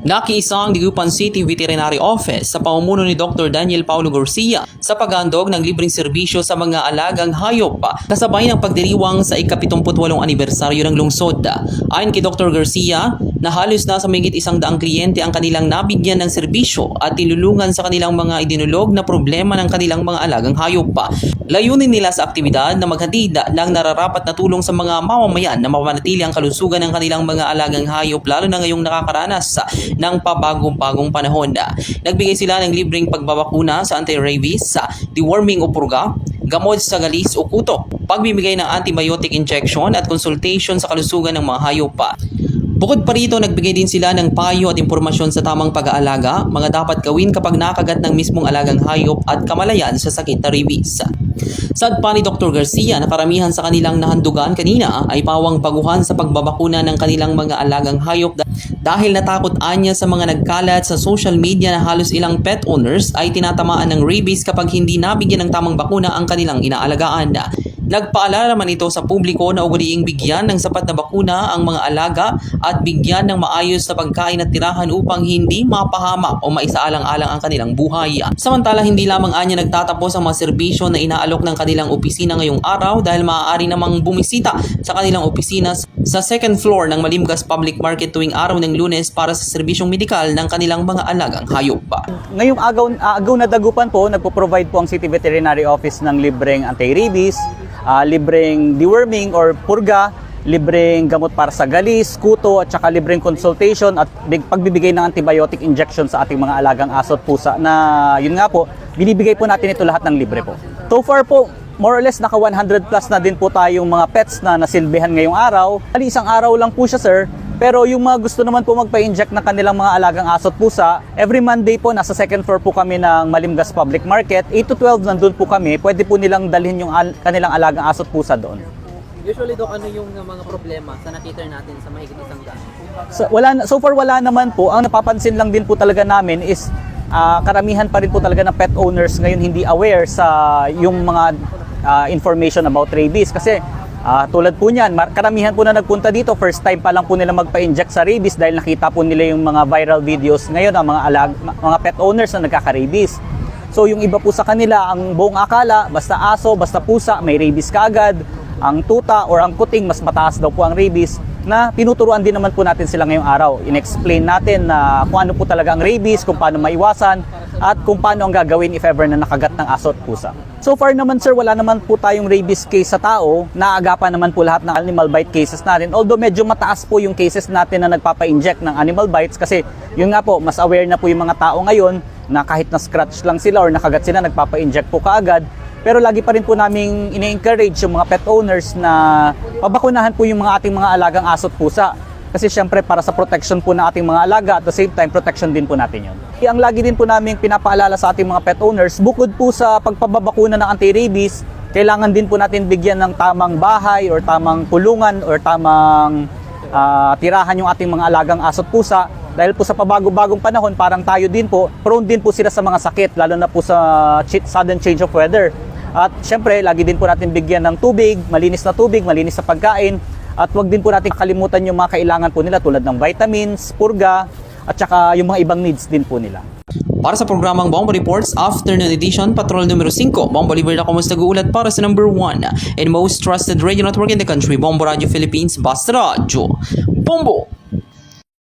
Nakiisa ang Digupan City Veterinary Office sa pamumuno ni Dr. Daniel Paulo Garcia sa paghandog ng libreng serbisyo sa mga alagang hayop kasabay ng pagdiriwang sa ika-78 anibersaryo ng lungsod. Ayon kay Dr. Garcia, na halos nasa mahigit isang daang kliyente ang kanilang nabigyan ng serbisyo at tinulungan sa kanilang mga idinulog na problema ng kanilang mga alagang hayop. Layunin nila sa aktibidad na maghatid ng nararapat na tulong sa mga mamamayan na mapanatili ang kalusugan ng kanilang mga alagang hayop lalo na ngayong nakakaranas ng pabagong-bagong panahon. Nagbigay sila ng libreng pagbabakuna sa anti-rabies, sa deworming o purga, gamot sa galis o kuto, pagbibigay ng antibiotic injection at consultation sa kalusugan ng mga hayop. Bukod pa rito, nagbigay din sila ng payo at impormasyon sa tamang pag-aalaga, mga dapat gawin kapag nakagat ng mismong alagang hayop at kamalayan sa sakit na rabies. Sad pa ni Dr. Garcia na karamihan sa kanilang nahandugan kanina ay pawang baguhan sa pagbabakuna ng kanilang mga alagang hayop dah- dahil natakot anya sa mga nagkalat sa social media na halos ilang pet owners ay tinatamaan ng rabies kapag hindi nabigyan ng tamang bakuna ang kanilang inaalagaan. Nagpaalala naman ito sa publiko na ugaliing bigyan ng sapat na bakuna ang mga alaga at bigyan ng maayos na pagkain at tirahan upang hindi mapahamak o maisaalang-alang ang kanilang buhay. Samantala, hindi lamang anya nagtatapos ang mga serbisyo na inaalok ng kanilang opisina ngayong araw dahil maaari namang bumisita sa kanilang opisina sa second floor ng Malimgas Public Market tuwing araw ng lunes para sa serbisyong medikal ng kanilang mga alagang hayop. Ngayong agaw, agaw na dagupan po, nagpo-provide po ang City Veterinary Office ng libreng anti-rabies, ah, libreng deworming or purga, libreng gamot para sa galis, kuto, at saka libreng consultation at big, pagbibigay ng antibiotic injection sa ating mga alagang aso at pusa na yun nga po, binibigay po natin ito lahat ng libre po. So far po, more or less naka 100 plus na din po tayong mga pets na nasilbihan ngayong araw. Bali isang araw lang po siya sir, pero yung mga gusto naman po magpa-inject ng kanilang mga alagang aso at pusa, every Monday po nasa second floor po kami ng Malimgas Public Market. 8 to 12 nandun po kami. Pwede po nilang dalhin yung al- kanilang alagang aso at pusa doon. Usually, Dok, ano yung uh, mga problema sa nakita natin sa mahigit isang daan? So, wala, so far wala naman po. Ang napapansin lang din po talaga namin is ah, karamihan pa rin po talaga ng pet owners ngayon hindi aware sa yung mga ah, information about rabies. Kasi ah, tulad po niyan, karamihan po na nagpunta dito, first time pa lang po nila magpa-inject sa rabies dahil nakita po nila yung mga viral videos ngayon ng mga, alag, mga pet owners na nagkaka-rabies. So yung iba po sa kanila, ang buong akala, basta aso, basta pusa, may rabies kaagad. Ang tuta or ang kuting, mas mataas daw po ang rabies na tinuturuan din naman po natin sila ngayong araw. In-explain natin na kung ano po talaga ang rabies, kung paano maiwasan, at kung paano ang gagawin if ever na nakagat ng aso at pusa. So far naman sir, wala naman po tayong rabies case sa tao. Naagapan naman po lahat ng animal bite cases natin. Although medyo mataas po yung cases natin na nagpapa-inject ng animal bites kasi yun nga po, mas aware na po yung mga tao ngayon na kahit na scratch lang sila or nakagat sila, nagpapa-inject po kaagad. Pero lagi pa rin po namin ini-encourage yung mga pet owners na pabakunahan po yung mga ating mga alagang aso at pusa. Kasi syempre para sa protection po ng ating mga alaga at the same time protection din po natin yun. Ang lagi din po namin pinapaalala sa ating mga pet owners, bukod po sa pagpababakuna ng anti-rabies, kailangan din po natin bigyan ng tamang bahay or tamang kulungan or tamang ah, tirahan yung ating mga alagang aso at pusa dahil po sa pabago-bagong panahon, parang tayo din po, prone din po sila sa mga sakit, lalo na po sa sudden change of weather. At syempre, lagi din po natin bigyan ng tubig, malinis na tubig, malinis na pagkain. At wag din po natin kalimutan yung mga kailangan po nila tulad ng vitamins, purga, at saka yung mga ibang needs din po nila. Para sa programang Bombo Reports Afternoon Edition, Patrol numero 5, Bombo Oliver na kumusta nag-uulat para sa number 1 and most trusted radio network in the country, Bombo Radio Philippines, Basta Radio. Bombo!